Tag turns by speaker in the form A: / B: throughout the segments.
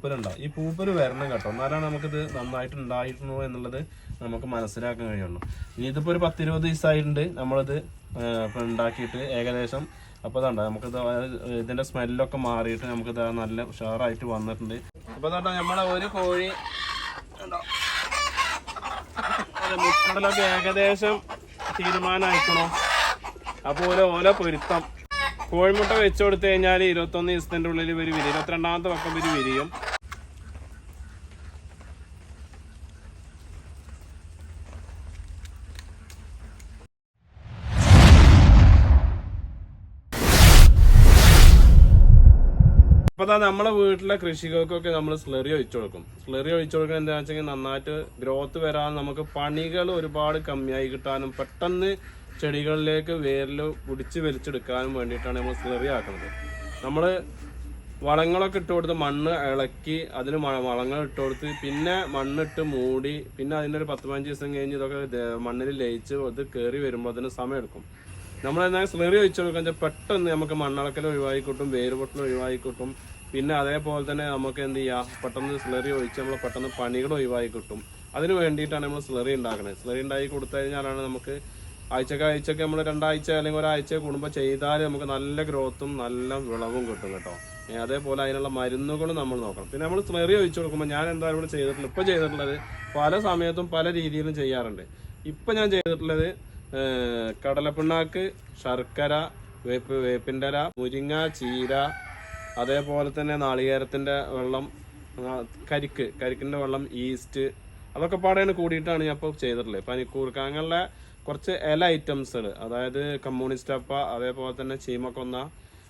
A: പൂപ്പലുണ്ടോ ഈ പൂപ്പൽ വരണം കേട്ടോ. എന്നാലാണ് നമുക്കിത് നന്നായിട്ട് ഉണ്ടായിരുന്നു എന്നുള്ളത് നമുക്ക് മനസ്സിലാക്കാൻ കഴിയുള്ളൂ. ഇനി ഇതിപ്പോ ഒരു പത്തിരുപത് ദിവസമായിട്ടുണ്ട് നമ്മളിത് ഉണ്ടാക്കിയിട്ട് ഏകദേശം. അപ്പോൾ ഇതാണ്ട നമുക്കിത് ഇതിന്റെ സ്മെല്ലൊക്കെ മാറിയിട്ട് നമുക്കിത് നല്ല ഉഷാറായിട്ട് വന്നിട്ടുണ്ട്. അപ്പോൾ ഇതാണ്ട നമ്മളെ ഒരു കോഴി മുട്ടടലൊക്കെ ഏകദേശം തീരുമാനമായിക്കണോ അപ്പോൾ ഓരോ ഓല പൊരുത്തം. കോഴിമുട്ട വെച്ചു കൊടുത്തു കഴിഞ്ഞാൽ ഇരുപത്തൊന്ന് ദിവസത്തിന്റെ ഉള്ളിൽ ഇവർ വിരിയും. ഇരുപത്തിരണ്ടാമത്തെ പക്കം ഇവർ വിരിയും. അപ്പൊ ദാ നമ്മളെ വീട്ടിലെ കൃഷികൾക്കൊക്കെ നമ്മൾ സ്ലറി ഒഴിച്ചു കൊടുക്കും. സ്ലറി ഒഴിച്ചു കൊടുക്കുന്നത് എന്താ വെച്ചാൽ നന്നായിട്ട് ഗ്രോത്ത് വരാൻ നമുക്ക് പണികൾ ഒരുപാട് കമ്മിയായി കിട്ടാനും പെട്ടെന്ന് ചെടികളിലേക്ക് വേരിൽ പിടിച്ച് വലിച്ചെടുക്കാനും വേണ്ടിയിട്ടാണ് നമ്മൾ സ്ലറി ആക്കുന്നത് നമ്മൾ വളങ്ങളൊക്കെ ഇട്ട് കൊടുത്ത് മണ്ണ് ഇളക്കി അതിന് വളങ്ങൾ ഇട്ട് കൊടുത്ത് പിന്നെ മണ്ണിട്ട് മൂടി പിന്നെ അതിന്റെ ഒരു പത്ത് പതിനഞ്ച് ദിവസം കഴിഞ്ഞ് ഇതൊക്കെ മണ്ണിൽ ലയിച്ച് അത് കയറി വരുമ്പോൾ അതിന് സമയമെടുക്കും നമ്മൾ എന്നാൽ സ്ലറി ഒഴിച്ചു കൊടുക്കാൻ പെട്ടെന്ന് നമുക്ക് മണ്ണിളക്കൽ ഒഴിവായിക്കോട്ടും കിട്ടും വേര് പൊട്ടൽ ഒഴിവാക്കി കിട്ടും പിന്നെ അതേപോലെ തന്നെ നമുക്ക് എന്ത് ചെയ്യാം പെട്ടെന്ന് സ്ലറി ഒഴിച്ച് നമ്മൾ പെട്ടെന്ന് പണികൾ ഒഴിവായി കിട്ടും അതിന് വേണ്ടിയിട്ടാണ് നമ്മൾ സ്ലറി ഉണ്ടാക്കുന്നത് സ്ലറി ഉണ്ടാക്കി കൊടുത്തു കഴിഞ്ഞാലാണ് നമുക്ക് ആഴ്ചക്ക് ആഴ്ചക്ക് നമ്മൾ രണ്ടാഴ്ച അല്ലെങ്കിൽ ഒരാഴ്ച കൂടുമ്പോൾ ചെയ്താൽ നമുക്ക് നല്ല ഗ്രോത്തും നല്ല വിളവും കിട്ടും കേട്ടോ. അതേപോലെ അതിനുള്ള മരുന്നുകളും നമ്മൾ നോക്കണം. പിന്നെ നമ്മൾ സ്ലറി ഒഴിച്ചു കൊടുക്കുമ്പോൾ ഞാൻ എന്തായാലും ഇവിടെ ചെയ്തിട്ടുള്ളത്? ഇപ്പോൾ ചെയ്തിട്ടുള്ളത് പല സമയത്തും പല രീതിയിലും ചെയ്യാറുണ്ട്. ഇപ്പം ഞാൻ ചെയ്തിട്ടുള്ളത് കടലപ്പിണ്ണാക്ക് ശർക്കര വേപ്പ് വേപ്പിന്റെ ഇല മുരിങ്ങ ചീര അതേപോലെ തന്നെ നാളികേരത്തിന്റെ വെള്ളം കരിക്ക് കരിക്കിന്റെ വെള്ളം ഈസ്റ്റ് അതൊക്കെ പാടെയാണ് കൂടിയിട്ടാണ് ഞാൻ ഇപ്പോൾ ചെയ്തിട്ടുള്ളത്. പനിക്കൂർക്ക അങ്ങനെയുള്ള കുറച്ച് ഇല ഐറ്റംസുകൾ അതായത് കമ്മ്യൂണിസ്റ്റ് അപ്പ അതേപോലെ തന്നെ ചീമക്കൊന്ന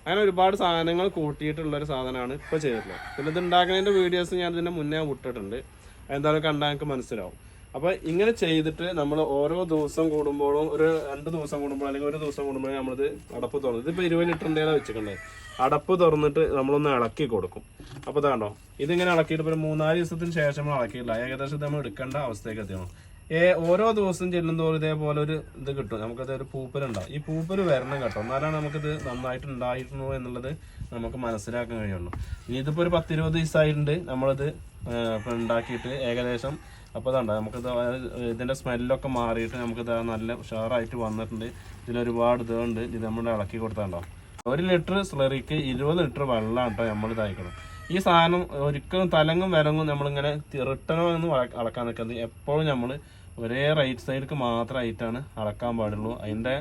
A: അങ്ങനെ ഒരുപാട് സാധനങ്ങൾ കൂട്ടിയിട്ടുള്ളൊരു സാധനമാണ് ഇപ്പോൾ ചെയ്തിട്ടുള്ളത്. പിന്നെ ഇത് ഉണ്ടാക്കുന്നതിന്റെ വീഡിയോസ് ഞാൻ ഇതിന്റെ മുന്നേ വിട്ടിട്ടുണ്ട്. എന്തായാലും കണ്ടാൽ നിങ്ങൾക്ക് മനസ്സിലാവും. അപ്പൊ ഇങ്ങനെ ചെയ്തിട്ട് നമ്മൾ ഓരോ ദിവസം കൂടുമ്പോഴും ഒരു രണ്ട് ദിവസം കൂടുമ്പോൾ അല്ലെങ്കിൽ ഒരു ദിവസം കൂടുമ്പോഴും നമ്മളിത് അടപ്പ് തുറന്നു ഇതിപ്പോ ഇരുപത് ലിറ്ററിന്റെ വെച്ചിട്ടുണ്ട് അടപ്പ് തുറന്നിട്ട് നമ്മളൊന്ന് ഇളക്കി കൊടുക്കും. അപ്പൊ ഇതാണ്ടോ ഇതിങ്ങനെ ഇളക്കിയിട്ട് ഒരു മൂന്നാൽ ദിവസത്തിന് ശേഷം നമ്മൾ ഇളക്കിയില്ല ഏകദേശം നമ്മൾ എടുക്കേണ്ട അവസ്ഥയൊക്കെ എത്തിയാണ് ഏ ഓരോ ദിവസം ചെല്ലുന്തോറും ഇതേപോലെ ഒരു ഇത് കിട്ടും. നമുക്കത് ഒരു പൂപ്പലുണ്ടാവും. ഈ പൂപ്പൽ വരണം കേട്ടോ. എന്നാലാണ് നമുക്കിത് നന്നായിട്ട് ഉണ്ടായിരുന്നു എന്നുള്ളത് നമുക്ക് മനസ്സിലാക്കാൻ കഴിയുള്ളൂ. ഇനി ഇതിപ്പോ ഒരു പത്തിരുപത് ദിവസമായിട്ടുണ്ട് നമ്മളിത് ഉണ്ടാക്കിയിട്ട് ഏകദേശം അപ്പോൾ അതാണ്ട നമുക്ക് ഇതിന്റെ സ്മെല്ലൊക്കെ മാറിയിട്ട് നമുക്കിത് നല്ല ഉഷാറായിട്ട് വന്നിട്ടുണ്ട്. ഇതിലൊരുപാട് ഇതുണ്ട്. ഇത് നമ്മൾ ഇളക്കി കൊടുത്താണ്ടോ? ഒരു ലിറ്റർ സ്ലറിക്ക് ഇരുപത് ലിറ്റർ വെള്ളമാണ് കേട്ടോ നമ്മൾ ഇതാക്കണം ഈ സാധനം ഒരിക്കലും തലങ്ങും വിലങ്ങും നമ്മളിങ്ങനെ തിരട്ടണമെന്ന് അളക്കാൻ നിൽക്കുന്നത് എപ്പോഴും നമ്മൾ ഒരേ റൈറ്റ് സൈഡിലേക്ക് മാത്രമായിട്ടാണ് അളക്കാൻ പാടുള്ളൂ. അതിന്റെ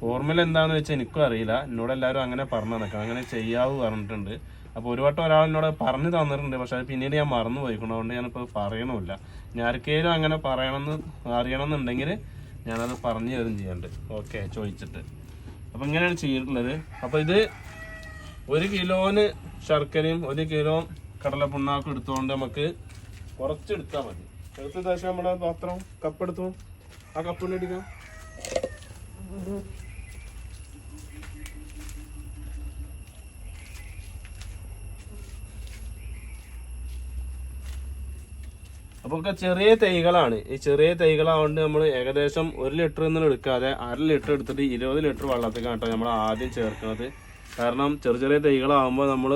A: ഫോർമുല എന്താണെന്ന് വെച്ചാൽ എനിക്കും അറിയില്ല. എന്നോട് എല്ലാവരും അങ്ങനെ പറഞ്ഞു നടക്കണം. അങ്ങനെ ചെയ്യാവൂ പറഞ്ഞിട്ടുണ്ട്. അപ്പോൾ ഒരു വട്ടം ഒരാൾ എന്നോട് പറഞ്ഞു തന്നിട്ടുണ്ട് പക്ഷെ അത് പിന്നീട് ഞാൻ മറന്നു പോയിക്കണം അതുകൊണ്ട് ഞാനിപ്പോൾ പറയണമില്ല. ഞാൻ ആർക്കെങ്കിലും അങ്ങനെ പറയണമെന്ന് അറിയണമെന്നുണ്ടെങ്കിൽ ഞാനത് പറഞ്ഞു തരും ചെയ്യാണ്ട്. ഓക്കെ ചോദിച്ചിട്ട്. അപ്പോൾ ഇങ്ങനെയാണ് ചെയ്തിട്ടുള്ളത്. അപ്പോൾ ഇത് ഒരു കിലോന് ശർക്കരയും ഒരു കിലോ കടലപ്പിണ്ണാക്കും എടുത്തുകൊണ്ട് നമുക്ക് കുറച്ചെടുത്താൽ മതി. എടുത്ത ശേഷം നമ്മുടെ പാത്രം കപ്പെടുത്തു? ആ കപ്പിന് അടിക്കാം. അപ്പോൾ ഒക്കെ ചെറിയ തൈകളാണ്. ഈ ചെറിയ തൈകളാവുകൊണ്ട് നമ്മൾ ഏകദേശം ഒരു ലിറ്റർ ഒന്നും എടുക്കാതെ അര ലിറ്റർ എടുത്തിട്ട് ഇരുപത് ലിറ്റർ വെള്ളത്തിൽ കേട്ടോ നമ്മൾ ആദ്യം ചേർക്കുന്നത് കാരണം ചെറിയ ചെറിയ തൈകളാവുമ്പോൾ നമ്മൾ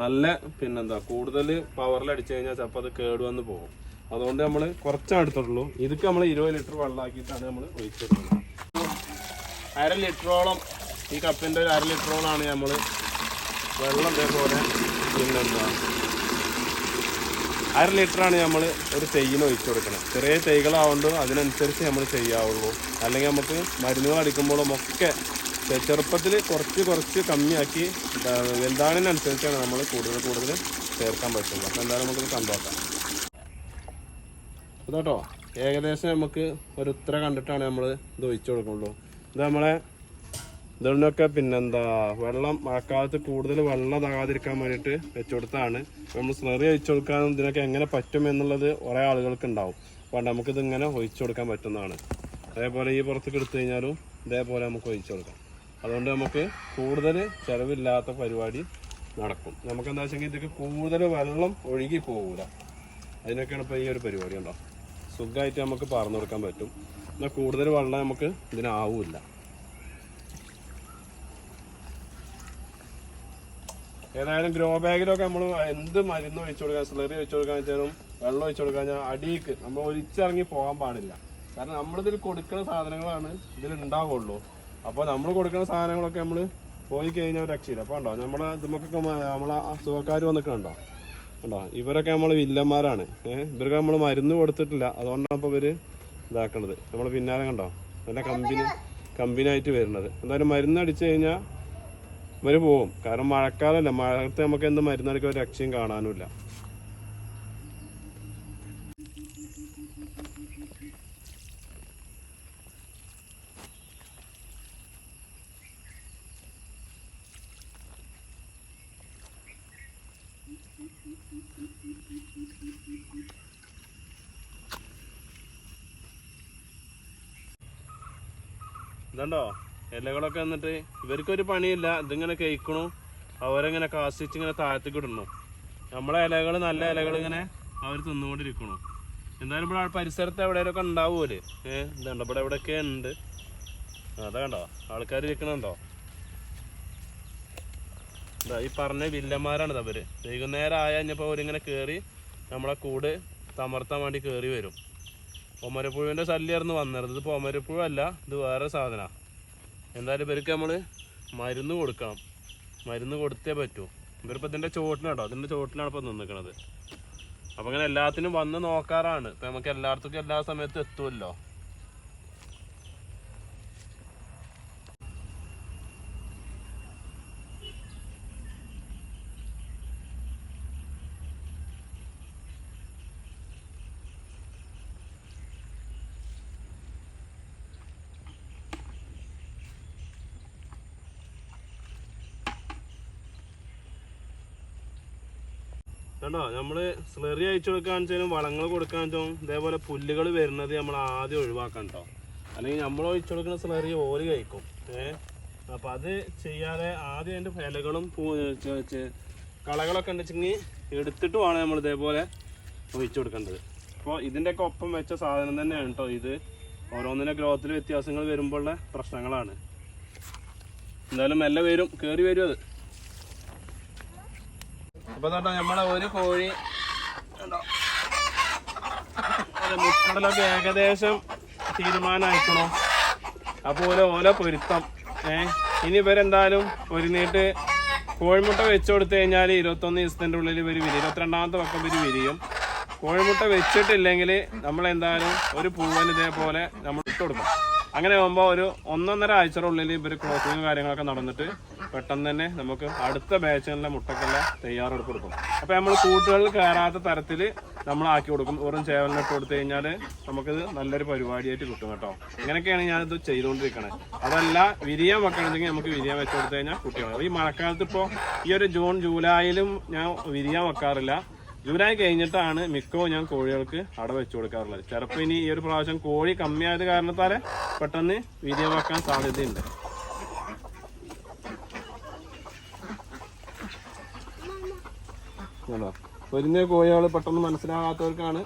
A: നല്ല പിന്നെന്താ കൂടുതൽ പവറിൽ അടിച്ചു കഴിഞ്ഞാൽ ചിലപ്പോൾ അത് കേടുവന്ന് പോകും. അതുകൊണ്ട് നമ്മൾ കുറച്ചേ എടുത്തിട്ടുള്ളൂ. ഇതൊക്കെ നമ്മൾ ഇരുപത് ലിറ്റർ വെള്ളമാക്കിയിട്ടാണ് നമ്മൾ ഒഴിച്ചെടുക്കുന്നത് അര ലിറ്ററോളം ഈ കപ്പിന്റെ ഒരു അര ലിറ്ററോളാണ് നമ്മൾ വെള്ളം ഇതേപോലെ പിന്നെന്താ അര ലിറ്ററാണ് നമ്മൾ ഒരു തെയ്യിന് ഒഴിച്ചു കൊടുക്കുന്നത് ചെറിയ തൈകളാവുകൊണ്ട് അതിനനുസരിച്ച് നമ്മൾ ചെയ്യാവുള്ളൂ. അല്ലെങ്കിൽ നമുക്ക് മരുന്നുകൾ അടിക്കുമ്പോഴും ഒക്കെ ചെറുപ്പത്തിൽ കുറച്ച് കുറച്ച് കമ്മിയാക്കി വലുതാണിനനുസരിച്ചാണ് നമ്മൾ കൂടുതൽ കൂടുതൽ ചേർക്കാൻ പറ്റുള്ളൂ അപ്പോൾ എന്തായാലും നമുക്കിത് കണ്ടോക്കാം. ഇതോട്ടോ. ഏകദേശം നമുക്ക് ഒരു ഉത്തര കണ്ടിട്ടാണ് നമ്മൾ ഇത് ഒഴിച്ചു കൊടുക്കുള്ളൂ. ഇത് നമ്മളെ ഇതിനൊക്കെ പിന്നെന്താ വെള്ളം മഴക്കാലത്ത് കൂടുതൽ വെള്ളം തകാതിരിക്കാൻ വേണ്ടിയിട്ട് വെച്ചു കൊടുത്താണ് നമ്മൾ സ്ലറി ഒഴിച്ചു കൊടുക്കാനും ഇതിനൊക്കെ എങ്ങനെ പറ്റും എന്നുള്ളത് കുറേ ആളുകൾക്ക് ഉണ്ടാവും. അപ്പോൾ നമുക്കിത് ഇങ്ങനെ ഒഴിച്ചു കൊടുക്കാൻ പറ്റുന്നതാണ്. അതേപോലെ ഈ പുറത്തേക്ക് എടുത്തു കഴിഞ്ഞാലും ഇതേപോലെ നമുക്ക് ഒഴിച്ചു കൊടുക്കാം. അതുകൊണ്ട് നമുക്ക് കൂടുതൽ ചിലവില്ലാത്ത പരിപാടി നടക്കും. നമുക്ക് എന്താ വെച്ചെങ്കിൽ ഇതൊക്കെ കൂടുതൽ വെള്ളം ഒഴുകി പോകൂല. അതിനൊക്കെയാണ് ഇപ്പോൾ ഈ ഒരു പരിപാടി ഉണ്ടോ സുഖമായിട്ട് നമുക്ക് പറഞ്ഞു കൊടുക്കാൻ പറ്റും. എന്നാൽ കൂടുതൽ വെള്ളം നമുക്ക് ഇതിനാവില്ല. ഏതായാലും ഗ്രോ ബാഗിലൊക്കെ നമ്മൾ എന്ത് മരുന്ന് ഒഴിച്ചു കൊടുക്കാൻ സ്ലറി ഒഴിച്ചു കൊടുക്കാൻ വെച്ചാലും വെള്ളം ഒഴിച്ചു കൊടുക്കാൻ അടിയിക്ക് നമ്മൾ ഒലിച്ചിറങ്ങി പോകാൻ പാടില്ല. കാരണം നമ്മളിതിൽ കൊടുക്കുന്ന സാധനങ്ങളാണ് ഇതിൽ ഉണ്ടാവുള്ളൂ. അപ്പോൾ നമ്മൾ കൊടുക്കുന്ന സാധനങ്ങളൊക്കെ നമ്മൾ പോയി കഴിഞ്ഞാൽ രക്ഷയില്ല. അപ്പോൾ ഉണ്ടോ നമ്മളെ നമുക്കൊക്കെ നമ്മളെ അസുഖക്കാർ വന്നിട്ടുണ്ടോ ഉണ്ടോ ഇവരൊക്കെ നമ്മൾ വില്ലന്മാരാണ്. ഏഹ് ഇവർക്ക് നമ്മൾ മരുന്ന് കൊടുത്തിട്ടില്ല. അതുകൊണ്ടാണ് ഇപ്പോൾ ഇവർ ഇതാക്കണത്. നമ്മൾ പിന്നാലെ കണ്ടോ നല്ല കമ്പനി കമ്പനി ആയിട്ട് വരുന്നത്. എന്തായാലും മരുന്ന് അടിച്ചു കഴിഞ്ഞാൽ ഇവർ പോവും. കാരണം മഴക്കാലമല്ല മഴയത്ത് നമുക്ക് എന്ത് മരുന്നടിക്കാൻ ഒരു രക്ഷയും കാണാനുമില്ല. ഇതുണ്ടോ? ഇലകളൊക്കെ എന്നിട്ട് ഇവർക്കൊരു പണിയില്ല ഇതിങ്ങനെ കഴിക്കണു അവരെങ്ങനെ കാസിച്ച് ഇങ്ങനെ താഴത്തേക്ക് നമ്മളെ ഇലകൾ നല്ല ഇലകൾ ഇങ്ങനെ അവർ തിന്നുകൊണ്ടിരിക്കണു. എന്തായാലും ഇവിടെ പരിസരത്ത് എവിടെയൊക്കെ ഉണ്ടാവുമല്ലേ ഏഹ് ഇതുണ്ടോ? ഇവിടെ എവിടെയൊക്കെ ഉണ്ട്? അതാ കണ്ടോ? ആൾക്കാർ ഇരിക്കണുണ്ടോ ഇതാ ഈ പറഞ്ഞ വില്ലന്മാരാണ് അവർ. വൈകുന്നേരം ആയ കഴിഞ്ഞപ്പോൾ അവരിങ്ങനെ കയറി നമ്മളെ കൂട് തമർത്താൻ വേണ്ടി കയറി വരും. ഒമരപ്പുഴുവിന്റെ ശല്യമായിരുന്നു വന്നിരുന്നത്. ഒമരപ്പുഴ അല്ല ഇത് വേറെ സാധന. എന്തായാലും ഇവർക്ക് നമ്മൾ മരുന്ന് കൊടുക്കണം മരുന്ന് കൊടുത്തേ പറ്റൂ. ഇവരിപ്പോൾ ഇതിന്റെ ചോട്ടിനാട്ടോ ഇതിന്റെ ചോട്ടിലാണ് ഇപ്പോൾ നിന്നിക്കണത്. അപ്പോൾ അങ്ങനെ എല്ലാത്തിനും വന്ന് നോക്കാറാണ്. ഇപ്പം നമുക്ക് എല്ലായിടത്തേക്കും എല്ലാ സമയത്തും എത്തുമല്ലോ കണ്ടോ? നമ്മൾ സ്ലറി അയച്ചു കൊടുക്കാന്ന് വെച്ചാലും വളങ്ങൾ കൊടുക്കാന്ന് വെച്ചാലും ഇതേപോലെ പുല്ലുകൾ വരുന്നത് നമ്മൾ ആദ്യം ഒഴിവാക്കണം കേട്ടോ അല്ലെങ്കിൽ നമ്മൾ ഒഴിച്ചു കൊടുക്കുന്ന സ്ലറി ഓൽ കഴിക്കും. ഏഹ് അപ്പൊ അത് ചെയ്യാതെ ആദ്യം അതിന്റെ ഇലകളും പൂ- കളകളൊക്കെ ഉണ്ടെച്ചെങ്കിൽ എടുത്തിട്ട് വേണം നമ്മൾ ഇതേപോലെ ഒഴിച്ചു കൊടുക്കേണ്ടത്. അപ്പോൾ ഇതിന്റെയൊക്കെ ഒപ്പം വെച്ച സാധനം തന്നെയാണ് കേട്ടോ ഇത്. ഓരോന്നിന്റെ ഗ്രോത്തിൽ വ്യത്യാസങ്ങൾ വരുമ്പോഴുള്ള പ്രശ്നങ്ങളാണ്. എന്തായാലും മെല്ലെ വരും. കയറി വരും അത്. അപ്പൊ കേട്ടോ നമ്മളെ ഒരു കോഴി മുട്ടടലൊക്കെ ഏകദേശം തീരുമാനമായിക്കണോ അപ്പോൾ ഓല ഓല പൊരുത്തം ഏ? ഇനി ഇവരെന്തായാലും ഒരുങ്ങിയിട്ട് കോഴിമുട്ട വെച്ച് കൊടുത്തു കഴിഞ്ഞാൽ ഇരുപത്തൊന്ന് ദിവസത്തിന്റെ ഉള്ളിൽ ഇവർ വിരിയും. ഇരുപത്തിരണ്ടാമത്തെ പക്കം ഇവർ വിരിയും. കോഴിമുട്ട വെച്ചിട്ടില്ലെങ്കിൽ നമ്മൾ എന്തായാലും ഒരു പൂവൻ ഇതേപോലെ നമ്മൾ ഇട്ട് കൊടുക്കും. അങ്ങനെ ആകുമ്പോൾ ഒരു ഒന്നൊന്നര ആഴ്ചയുടെ ഇവർ ക്ലോസിങ് കാര്യങ്ങളൊക്കെ നടന്നിട്ട് പെട്ടെന്ന് തന്നെ നമുക്ക് അടുത്ത ബാച്ചുകളിലെ മുട്ടക്കല്ല തയ്യാറെടുപ്പ് കൊടുക്കും അപ്പോൾ നമ്മൾ കൂട്ടുകളിൽ കയറാത്ത തരത്തിൽ നമ്മൾ ആക്കി കൊടുക്കും. വെറും ചേവലിനിട്ട് കൊടുത്തു കഴിഞ്ഞാൽ നമുക്കിത് നല്ലൊരു പരിപാടിയായിട്ട് കിട്ടും കേട്ടോ. ഇങ്ങനെയൊക്കെയാണ് ഞാനിത് ചെയ്തുകൊണ്ടിരിക്കണത് അതല്ല വിരിയാൻ വെക്കണമെങ്കിൽ നമുക്ക് വിരിയാൻ വെച്ച് കൊടുത്തു കഴിഞ്ഞാൽ കുട്ടികൾ ഈ മഴക്കാലത്ത് ഇപ്പോൾ ഈ ഒരു ജൂൺ ജൂലൈയിലും ഞാൻ വിരിയാൻ വെക്കാറില്ല. ജൂലൈ കഴിഞ്ഞിട്ടാണ് മിക്കവും ഞാൻ കോഴികൾക്ക് അട വെച്ചു കൊടുക്കാറുള്ളത്. ചിലപ്പോൾ ഇനി ഈ ഒരു പ്രാവശ്യം കോഴി കമ്മിയായത് കാരണത്താൽ പെട്ടെന്ന് വിരിയാൻ വെക്കാൻ സാധ്യതയുണ്ട്? പൊരിഞ്ഞ കോഴികൾ പെട്ടെന്ന് മനസ്സിലാകാത്തവർക്കാണ്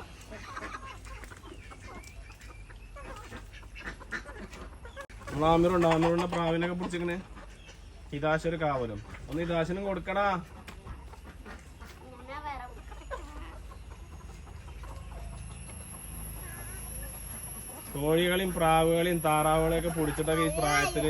A: ആമിറുണ്ട് ആമിറുണ്ട് പ്രാവിനൊക്കെ പിടിച്ചിങ്ങനെ ഹിതാശൊരു കാവലും. ഒന്ന് ഹിതാശനും കൊടുക്കടാ. കോഴികളെയും പ്രാവുകളെയും താറാവുകളെയും ഒക്കെ പൊടിച്ചിട്ടൊക്കെ ഈ പ്രായത്തിൽ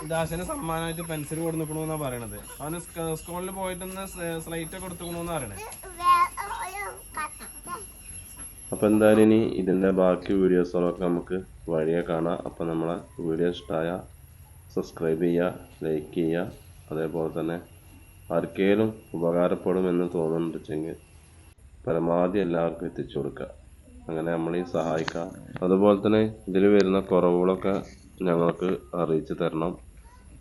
B: ഇപ്പൊ സമ്മാനമായിട്ട്
A: പെൻസിൽ കൊടുക്കണു എന്നാ പറയണത്. അവന് സ്ക- സ്കൂളിൽ പോയിട്ടൊന്ന് സ്ലൈറ്റ് ഒക്കെ കൊടുത്തുക്കണമെന്ന് പറയണേ.
C: അപ്പൊ എന്തായാലും ഇനി ഇതിന്റെ ബാക്കി വീഡിയോസുകളൊക്കെ നമുക്ക് വഴിയെ കാണാം. അപ്പോൾ നമ്മളെ വീഡിയോ ഇഷ്ടമായ സബ്സ്ക്രൈബ് ചെയ്യുക ലൈക്ക് ചെയ്യുക അതേപോലെ തന്നെ ആർക്കേലും ഉപകാരപ്പെടുമെന്ന് തോന്നുന്നുണ്ടെങ്കിൽ പരമാവധി എല്ലാവർക്കും എത്തിച്ചു കൊടുക്കുക. അങ്ങനെ നമ്മളീ സഹായിക്കാം അതുപോലെ തന്നെ ഇതിൽ വരുന്ന കുറവുകളൊക്കെ ഞങ്ങൾക്ക് അറിയിച്ചു തരണം.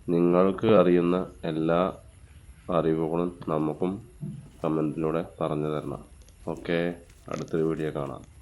C: നിങ്ങൾക്ക് അറിയുന്ന എല്ലാ അറിവുകളും നമുക്കും കമന്റിലൂടെ പറഞ്ഞു തരണം. ഓക്കെ അടുത്തൊരു വീഡിയോ കാണാം.